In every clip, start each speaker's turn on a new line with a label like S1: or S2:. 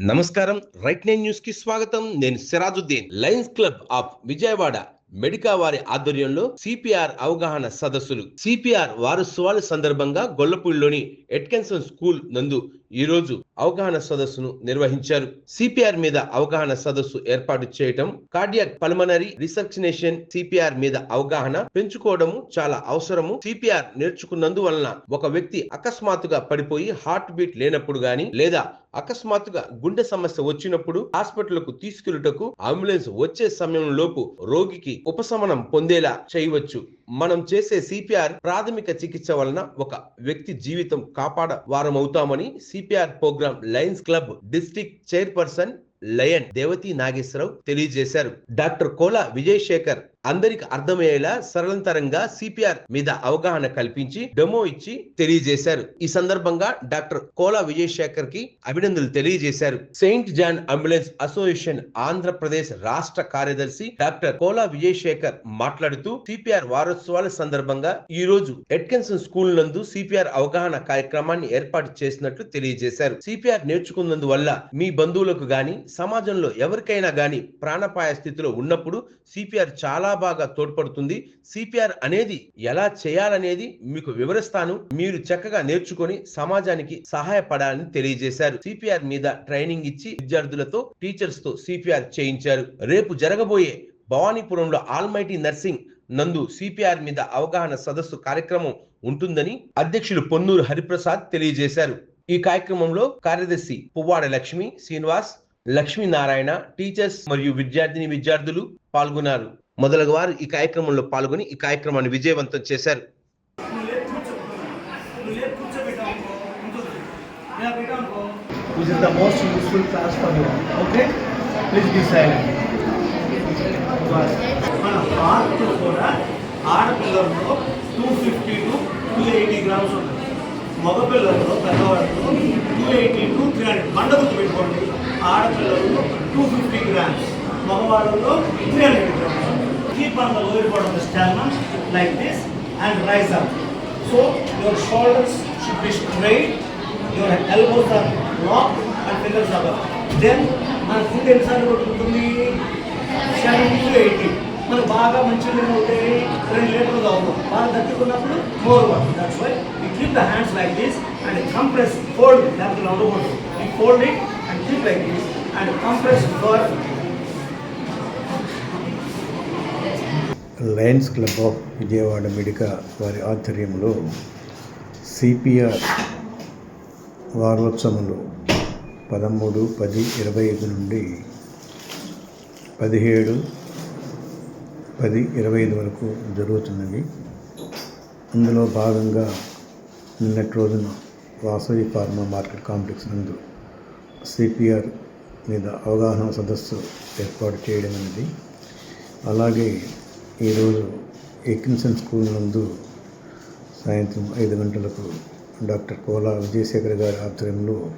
S1: నమస్కారం. Right nine న్యూస్కి స్వాగతం. నేను Sirajuddin. Lions Club of Vijayawada Medica వారి ఆధ్వర్యంలో సిపిఆర్ అవగాహన సదస్సులు. సిపిఆర్ వారోత్సవాల సందర్భంగా గొల్లపూడిలోని ఎట్కెన్సన్ స్కూల్ నందు ఈ రోజు అవగాహన సదస్సును నిర్వహించారు. సిపిఆర్ మీద అవగాహన సదస్సు ఏర్పాటు చేయటం కార్డియాక్ పల్మనరీ రిసర్చినేషన్ సిపిఆర్ మీద అవగాహన పెంచుకోవడము చాలా అవసరము. సిపిఆర్ నేర్చుకున్నందువలన ఒక వ్యక్తి అకస్మాత్తుగా పడిపోయి హార్ట్ బీట్ లేనప్పుడు గాని లేదా అకస్మాత్తుగా గుండె సమస్య వచ్చినప్పుడు హాస్పిటల్కు తీసుకెళ్ళుటకు అంబులెన్స్ వచ్చే సమయం లోపు రోగికి ఉపశమనం పొందేలా చేయవచ్చు. మనం చేసే సిపిఆర్ ప్రాథమిక చికిత్స వలన ఒక వ్యక్తి జీవితం కాపాడ వారమవుతామని CPR programme Lions Club district chairperson Lion Devathi Nageswara Rao తెలియజేశారు. డాక్టర్ కోలా విజయశేఖర్ అందరికి అర్థమయ్యేలా సరళంతరంగా సిపిఆర్ మీద అవగాహన కల్పించి డెమో ఇచ్చి తెలియజేశారు. ఈ సందర్భంగా డాక్టర్ కోలా విజయశేఖర్కి అభినందనలు తెలియజేశారు. Saint John Ambulance Association Andhra Pradesh రాష్ట్ర కార్యదర్శి డాక్టర్ కోలా విజయశేఖర్ మాట్లాడుతూ సిపిఆర్ వారోత్సవాల సందర్భంగా ఈ రోజు ఎట్కెన్సన్ స్కూల్ నందు సిపిఆర్ అవగాహన కార్యక్రమాన్ని ఏర్పాటు చేసినట్లు తెలియజేశారు. సిపిఆర్ నేర్చుకున్నందువల్ల మీ బంధువులకు గాని సమాజంలో ఎవరికైనా గాని ప్రాణపాయ స్థితిలో ఉన్నప్పుడు సిపిఆర్ చాలా బాగా తోడ్పడుతుంది. సిపిఆర్ అనేది ఎలా చేయాలనేది మీకు వివరిస్తాను. మీరు చక్కగా నేర్చుకొని సమాజానికి సహాయపడాలని తెలియజేశారు. సిపిఆర్ మీద ట్రైనింగ్ ఇచ్చి విద్యార్థులతో టీచర్స్తో సిపిఆర్ చేయించారు. రేపు జరగబోయే భవానీపురంలో ఆల్మైటీ నర్సింగ్ నందు సిపిఆర్ మీద అవగాహన సదస్సు కార్యక్రమం ఉంటుందని అధ్యక్షులు పొన్నూరు హరిప్రసాద్ తెలియజేశారు. ఈ కార్యక్రమంలో కార్యదర్శి పువ్వాడ లక్ష్మి శ్రీనివాస్ లక్ష్మీనారాయణ టీచర్స్ మరియు విద్యార్థిని విద్యార్థులు పాల్గొన్నారు. మొదలగు వారు ఈ కార్యక్రమంలో పాల్గొని ఈ కార్యక్రమాన్ని విజయవంతం చేశారు.
S2: This is the most useful class for you. Okay? Please మన హార్ట్ కూడా ఆడపిల్లల్లో two fifty to two eighty grams ఉంటుంది. మగపిల్లల్లో పెద్దవాళ్ళలో two eighty to three hundred మండ పెట్టుకోండి. ఆడపిల్లల్లో two fifty grams మగవాళ్ళలో three hundred grams keep on the lower part of the sternum like this and rise up. So your shoulders should be straight, your elbows are locked and fingers are up. Then మన food ఎన్నిసార్లు కొట్టుకుంటుంది? Seven to eighty మనకు బాగా మంచి నీళ్ళు ఉంటాయి రెండు లీటర్లు కావు బాగా తట్టుకున్నప్పుడు more water that's why you keep the hands like this and compress fold లేకపోతే ఉండకూడదు you fold it and keep like this and compress for
S3: Lions Club of Vijayawada Medica వారి ఆధ్వర్యంలో సిపిఆర్ వారోత్సవములు పదమూడు పది ఇరవై ఐదు నుండి పదిహేడు పది ఇరవై ఐదు వరకు జరుగుతున్నవి అందులో భాగంగా నిన్నటి రోజున వాసవి ఫార్మా మార్కెట్ కాంప్లెక్స్ నందు సిపిఆర్ మీద అవగాహన సదస్సు ఏర్పాటు చేయడం అనేది. అలాగే ఈరోజు ఎక్కిన్సన్ స్కూల్ నందు సాయంత్రం ఐదు గంటలకు డాక్టర్ కోలా విజయశేఖర్ గారి ఆధ్వర్యంలో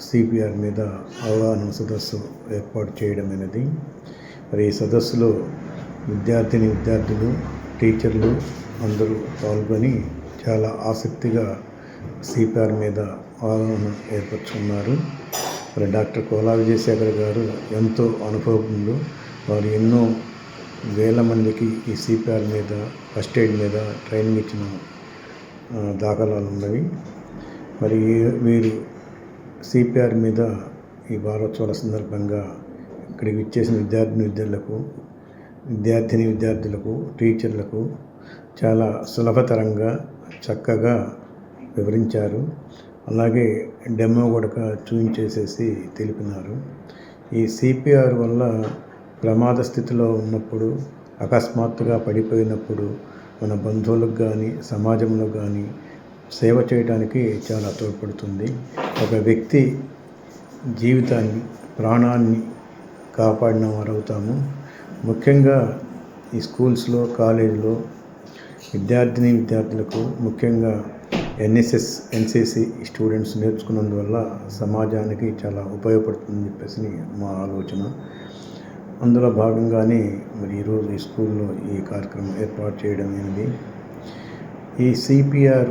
S3: సిపిఆర్ మీద అవగాహన సదస్సు ఏర్పాటు చేయడం అనేది. మరి ఈ సదస్సులో విద్యార్థిని విద్యార్థులు టీచర్లు అందరూ పాల్గొని చాలా ఆసక్తిగా సిపిఆర్ మీద అవగాహన ఏర్పరచుకున్నారు. మరి డాక్టర్ కోలా విజయశేఖర్ గారు ఎంతో అనుభవంలో వారు ఎన్నో వేల మందికి ఈ సిపిఆర్ మీద ఫస్ట్ ఎయిడ్ మీద ట్రైనింగ్ ఇచ్చిన దాఖలాలు ఉన్నవి మరి మీరు వీరు సిపిఆర్ మీద ఈ వారోత్సవాల సందర్భంగా ఇక్కడికి ఇచ్చేసిన విద్యార్థిని విద్యార్థులకు విద్యార్థిని విద్యార్థులకు టీచర్లకు చాలా సులభతరంగా చక్కగా వివరించారు. అలాగే డెమో కూడా చూపించేసేసి తెలిపినారు. ఈ సిపిఆర్ వల్ల ప్రమాద స్థితిలో ఉన్నప్పుడు అకస్మాత్తుగా పడిపోయినప్పుడు మన బంధువులకు కానీ సమాజంలో కానీ సేవ చేయడానికి చాలా తోడ్పడుతుంది. ఒక వ్యక్తి జీవితాన్ని ప్రాణాన్ని కాపాడిన వారు అవుతాము ముఖ్యంగా ఈ స్కూల్స్లో కాలేజీలో విద్యార్థిని విద్యార్థులకు ముఖ్యంగా ఎన్ఎస్ఎస్ ఎన్సిసి స్టూడెంట్స్ నేర్చుకున్నందువల్ల సమాజానికి చాలా ఉపయోగపడుతుందని చెప్పేసి మా ఆలోచన. అందులో భాగంగానే మరి ఈరోజు ఈ స్కూల్లో ఈ కార్యక్రమం ఏర్పాటు చేయడం అనేది ఈ సిపిఆర్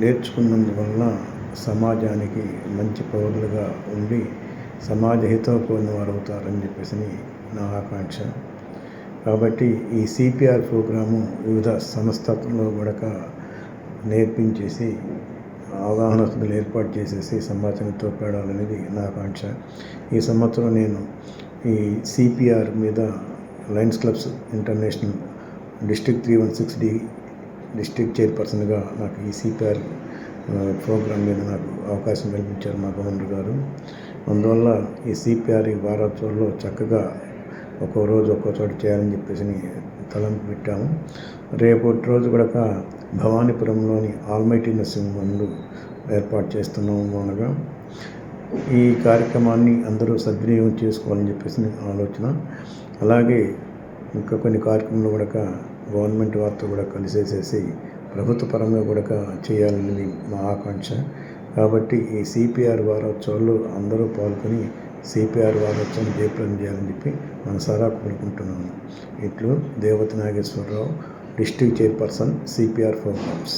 S3: నేర్చుకున్నందువల్ల సమాజానికి మంచి పౌరులుగా ఉండి సమాజ హితోపూర్ణ వారు అవుతారని చెప్పేసి నా ఆకాంక్ష. కాబట్టి ఈ సిపిఆర్ ప్రోగ్రాము వివిధ సంస్థల్లో కూడా నేర్పించేసి అవగాహనలు ఏర్పాటు చేసేసి సమాజంతో తోడ్పడాలనేది నా ఆకాంక్ష. ఈ సంవత్సరం నేను ఈ సిపిఆర్ మీద Lions Clubs International district three one six D district చైర్పర్సన్గా నాకు ఈ సిపిఆర్ ప్రోగ్రాం మీద నాకు అవకాశం కల్పించారు మా గవర్నర్ గారు. అందువల్ల ఈ సిపిఆర్ ఈ వారోత్సవంలో చక్కగా ఒక్కో రోజు ఒక్కో చోట చేయాలని చెప్పేసి తలంపు పెట్టాము. రేపటి రోజు కూడా భవానీపురంలోని ఆల్మైటీ నర్సింగ్ మందు ఏర్పాటు చేస్తున్నాము అనగా. ఈ కార్యక్రమాన్ని అందరూ సద్వినియోగం చేసుకోవాలని చెప్పేసి ఆలోచన. అలాగే ఇంకా కొన్ని కార్యక్రమాలు కూడా గవర్నమెంట్ వారితో కూడా కలిసేసేసి ప్రభుత్వ పరంగా కూడా చేయాలనేది మా ఆకాంక్ష. కాబట్టి ఈ సిపిఆర్ వారోత్సవాల్లో అందరూ పాల్గొని సిపిఆర్ వారోత్సవం జయప్రదం చేయాలని చెప్పి మనసారా కోరుకుంటున్నాను. ఇట్లు Devathi Nageswara Rao district chairperson CPR programmes